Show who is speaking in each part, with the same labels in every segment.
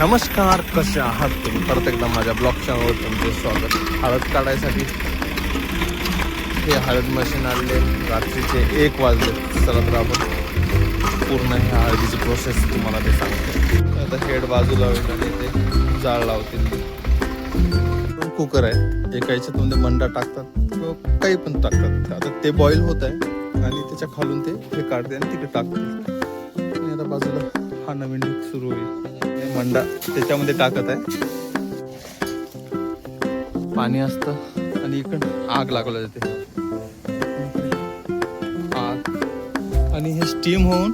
Speaker 1: नमस्कार कसे आहात तुम्ही? परत एकदा माझ्या ब्लॉग चॅनलवर तुमचे स्वागत. हळद काढायसाठी हे हळद मशीन आणले. रात्रीचे एक वाजले. चला तर आपण पूर्ण ह्या हळदीची प्रोसेस तुम्हाला ते सांगतो. आता हेड बाजूला होईल आणि ते जाळ लावतील. कुकर आहे एका याच्यातून मंडा टाकतात. काही पण टाकतात. आता ते बॉईल होत आहे. आणि त्याच्या खालून ते हे काढते आणि तिकडे टाकते आणि आता बाजूला हा नवीन सुरू होईल. मंडा त्याच्यामध्ये टाकत आहे. पाणी असतं आणि इकडं आग लागलं जाते. आग. आणि हे स्टीम होऊन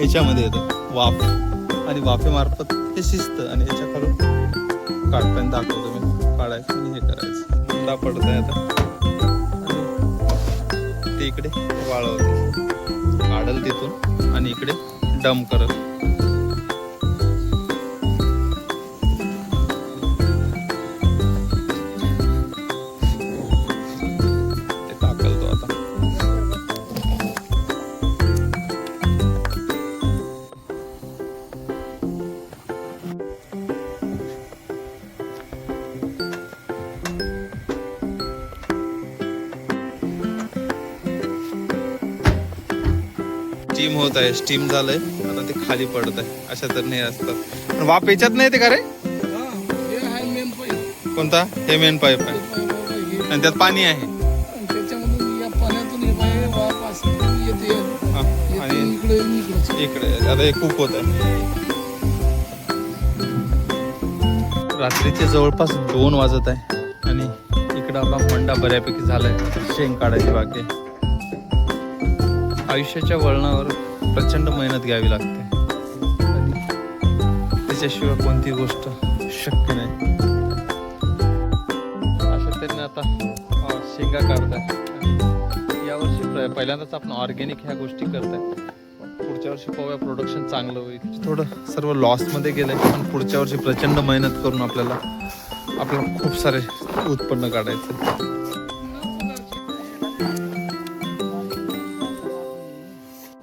Speaker 1: याच्यामध्ये येतं वाफ. आणि वाफेमार्फत हे शिजतं आणि याच्याकडून खालून काढताना दाखवतो मी. काढायचं आणि हे करायचं. मंडा पडत आहे आता. ते इकडे वाळवते. काढल तिथून आणि इकडे डम करत. स्टीम होत आहे. स्टीम झालंय. आता ते खाली पडत आहे. अशा तर नाही असतात पण वाप याच्यात नाही ते का रे? कोणता? हे मेन पाईप आहे. आणि त्यात पाणी आहे.
Speaker 2: हा,
Speaker 1: आणि
Speaker 2: इकडे. आणि
Speaker 1: आता हे खूप होत आहे. रात्रीचे जवळपास दोन वाजत आहे. आणि इकडं आपला मंडा बऱ्यापैकी झालाय. शेंग काढायची बाकी आहे. आयुष्याच्या वळणावर प्रचंड मेहनत घ्यावी लागते. त्याच्याशिवाय कोणती गोष्ट शक्य नाही. अशा तऱ्हेने आता शेंगा काढताय. आणि यावर्षी पहिल्यांदाच आपण ऑर्गॅनिक ह्या गोष्टी करताय. पुढच्या वर्षी पाहूया प्रोडक्शन चांगलं होईल. थोडं सर्व लॉसमध्ये गेलंय पण पुढच्या वर्षी प्रचंड मेहनत करून आपल्याला आपल्याला खूप सारे उत्पन्न काढायचं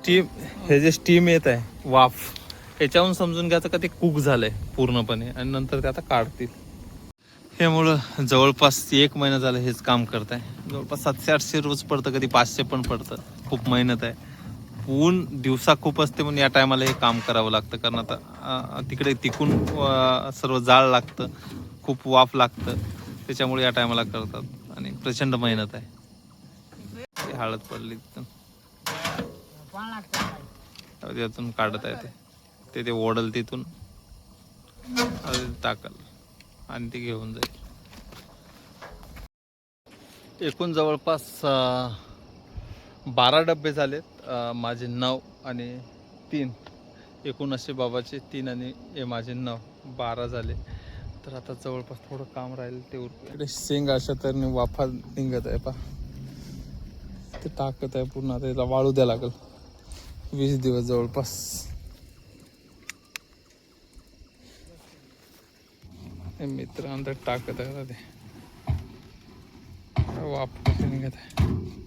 Speaker 1: स्टीम हे जे स्टीम येत आहे वाफ याच्याहून समजून घ्यायचं का ते कुक झालंय पूर्णपणे आणि नंतर ते आता काढतील. हे मुळं जवळपास एक महिना झालं हेच काम करत आहे जवळपास सातशे आठशे रोज पडतं कधी पाचशे पण पडतं. खूप मेहनत आहे. ऊन दिवसा खूप असते म्हणून या टायमाला हे काम करावं लागतं. कारण आता तिकडे तिकून सर्व जाळ लागतं खूप वाफ लागतं. त्याच्यामुळे या टायमाला करतात. आणि प्रचंड मेहनत आहे. ते हळद पडली. तिथून त्यातून काढत आहे ते ते ते ओढल तिथून. टाकल. आणि ते घेऊन जाईल. एकूण जवळपास बारा डबे झालेत. माझे नऊ आणि तीन. एकूण असे बाबाचे तीन आणि हे माझे नऊ. बारा झाले. तर आता जवळपास थोडं काम राहील ते इकडे शेंग अशा तऱ्हेने वाफा निघत आहे पा ते टाकत आहे पूर्ण. आता याला वाळू द्या लागेल. वीस दिवस जवळपास. हे मित्र अंदर टाकत आहे. ते. वापस निघत आहे.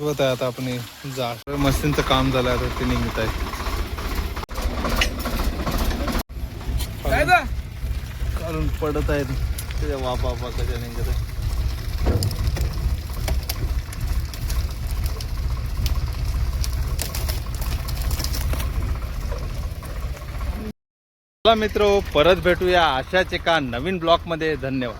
Speaker 1: शिजवत आहे आता आपण जाळ मशीनचं काम झालं आता ते निघत आहे? काढून पडत आहेत. त्याच्या वापा वापा कशा निघत आहे. मित्र परत भेटूया अशाच एका नवीन ब्लॉकमध्ये धन्यवाद.